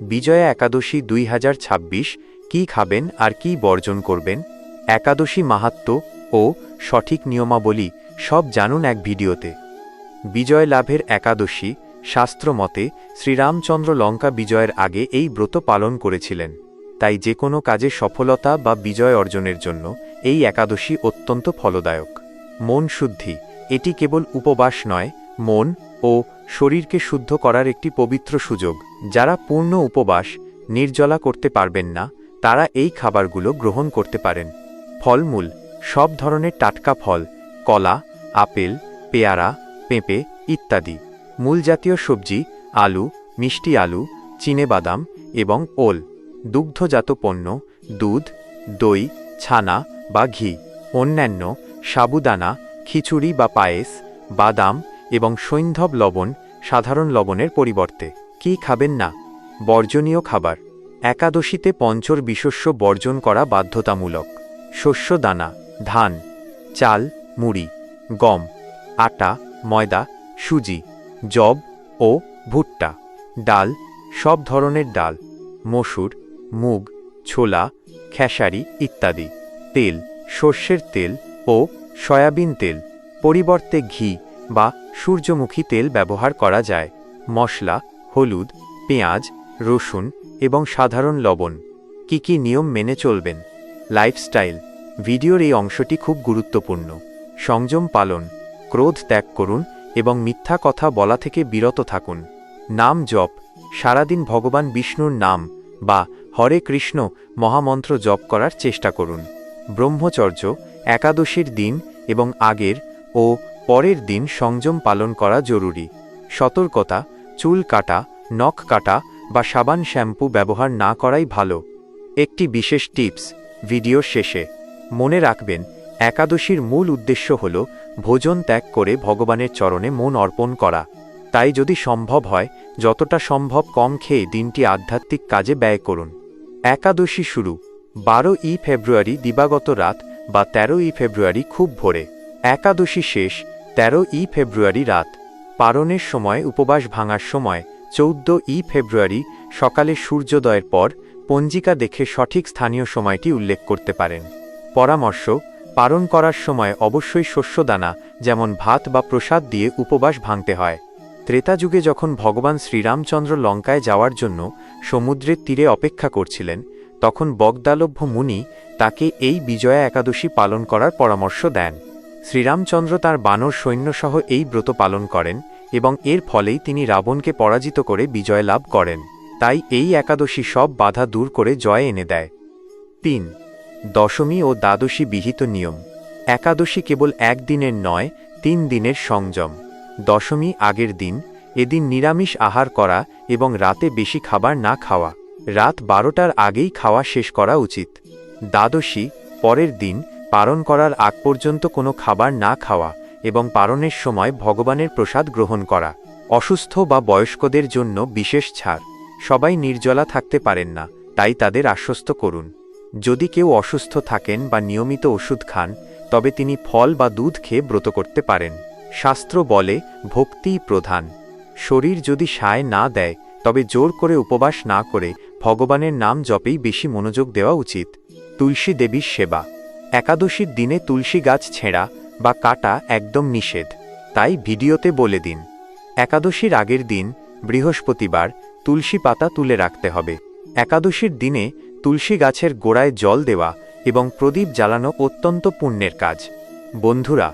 বিজয়া একাদশী দুই কী খাবেন আর কী বর্জন করবেন? একাদশী মাহাত্ম্য ও সঠিক নিয়মাবলী সব জানুন এক ভিডিওতে। বিজয় লাভের একাদশী শাস্ত্রমতে শ্রীরামচন্দ্র লঙ্কা বিজয়ের আগে এই ব্রত পালন করেছিলেন। তাই যে কোনো কাজে সফলতা বা বিজয় অর্জনের জন্য এই একাদশী অত্যন্ত ফলদায়ক। মন শুদ্ধি, এটি কেবল উপবাস নয়, মন ও শরীরকে শুদ্ধ করার একটি পবিত্র সুযোগ, যারা পূর্ণ উপবাস নির্জলা করতে পারবেন না, তারা এই খাবারগুলো গ্রহণ করতে পারেন। ফলমূল, সব ধরনের টাটকা ফল, কলা, আপেল, পেয়ারা, পেঁপে ইত্যাদি। মূল জাতীয় সবজি, আলু, মিষ্টি আলু বাদাম এবং ওল। দুগ্ধজাত পণ্য, দুধ, দই, ছানা বা ঘি। অন্যান্য সাবুদানা, খিচুড়ি বা পায়েস, বাদাম এবং সৈন্ধব লবণ সাধারণ লবণের পরিবর্তে। কি খাবেন না? বর্জনীয় খাবার। একাদশীতে পঞ্চর বিশস্য বর্জন করা বাধ্যতামূলক। শস্য দানা, ধান, চাল, মুড়ি, গম, আটা, ময়দা, সুজি জব ও ভুট্টা, ডাল, সব ধরনের ডাল, মসুর, মুগ, ছোলা, খেসারি ইত্যাদি। তেল, সর্ষের তেল ও সয়াবিন তেল। পরিবর্তে ঘি। বা সূর্যমুখী তেল ব্যবহার করা যায়। মশলা, হলুদ, পেঁয়াজ, রসুন এবং সাধারণ লবণ। কি কি নিয়ম মেনে চলবেন? লাইফস্টাইল। ভিডিওর এই অংশটি খুব গুরুত্বপূর্ণ। সংযম পালন। ক্রোধ ত্যাগ করুন এবং মিথ্যা কথা বলা থেকে বিরত থাকুন। নাম জপ। সারাদিন ভগবান বিষ্ণুর নাম বা হরে কৃষ্ণ মহামন্ত্র জপ করার চেষ্টা করুন। ব্রহ্মচর্য, একাদশীর দিন এবং আগের ও পরের দিন সংযম পালন করা জরুরি। সতর্কতা, চুল কাটা, নখ কাটা বা সাবান শ্যাম্পু ব্যবহার না করাই ভালো। একটি বিশেষ টিপস, ভিডিও শেষে। মনে রাখবেন, একাদশীর মূল উদ্দেশ্য হল ভোজন ত্যাগ করে ভগবানের চরণে মন অর্পণ করা। তাই যদি সম্ভব হয়, যতটা সম্ভব কম খেয়ে দিনটি আধ্যাত্মিক কাজে ব্যয় করুন। একাদশী শুরু। বারো ই ফেব্রুয়ারি দিবাগত রাত বা তেরো ই ফেব্রুয়ারি খুব ভোরে। একাদশী শেষ তেরো ই ফেব্রুয়ারি রাত, পারণের সময়, উপবাস ভাঙার সময় চৌদ্দ ই ফেব্রুয়ারি, সকালে সূর্যোদয়ের পর, পঞ্জিকা দেখে সঠিক স্থানীয় সময়টি উল্লেখ করতে পারেন। পরামর্শ পালন করার সময় অবশ্যই শস্যদানা, যেমন ভাত বা প্রসাদ দিয়ে উপবাস ভাঙতে হয়। ত্রেতা যুগে যখন ভগবান শ্রীরামচন্দ্র লঙ্কায় যাওয়ার জন্য সমুদ্রের তীরে অপেক্ষা করছিলেন, তখন বগদালভ্য মুনি তাকে এই বিজয়া একাদশী পালন করার পরামর্শ দেন। শ্রীরামচন্দ্র তার বানর সৈন্যসহ এই ব্রত পালন করেন এবং এর ফলেই তিনি রাবণকে পরাজিত করে বিজয় লাভ করেন। তাই এই একাদশী সব বাধা দূর করে জয় এনে দেয়। তিন, দশমী ও দ্বাদশী বিহিত নিয়ম। একাদশী কেবল একদিনের নয়, তিন দিনের সংযম। দশমী আগের দিন, এদিন নিরামিষ আহার করা এবং রাতে বেশি খাবার না খাওয়া। রাত বারোটার আগেই খাওয়া শেষ করা উচিত। দ্বাদশী, পরের দিন পালন করার আগ পর্যন্ত কোনো খাবার না খাওয়া এবং পারণের সময় ভগবানের প্রসাদ গ্রহণ করা। অসুস্থ বা বয়স্কদের জন্য বিশেষ ছাড়। সবাই নির্জলা থাকতে পারেন না, তাই তাদের আশ্বস্ত করুন। যদি কেউ অসুস্থ থাকেন বা নিয়মিত ওষুধ খান, তবে তিনি ফল বা দুধ খেয়ে ব্রত করতে পারেন। শাস্ত্র বলে ভক্তিই প্রধান। শরীর যদি সায় না দেয়, তবে জোর করে উপবাস না করে ভগবানের নাম জপেই বেশি মনোযোগ দেওয়া উচিত। তুলসী দেবীর সেবা। একাদশীর দিনে তুলসী গাছ ছেঁড়া বা কাটা একদম নিষেধ, তাই ভিডিওতে বলে দিন। একাদশীর আগের দিন, বৃহস্পতিবার, তুলসী পাতা তুলে রাখতে হবে। একাদশীর দিনে তুলসী গাছের গোড়ায় জল দেওয়া এবং প্রদীপ জ্বালানো অত্যন্ত পুণ্যের কাজ। বন্ধুরা,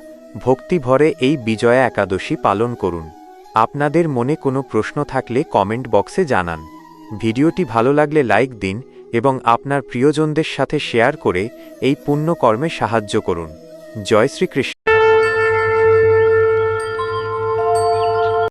ভক্তিভরে এই বিজয়া একাদশী পালন করুন। আপনাদের মনে কোনো প্রশ্ন থাকলে কমেন্ট বক্সে জানান। ভিডিওটি ভালো লাগলে লাইক দিন এবং আপনার প্রিয়জনদের সাথে শেয়ার করে এই পুণ্যকর্মে সাহায্য করুন। জয় শ্রীকৃষ্ণ।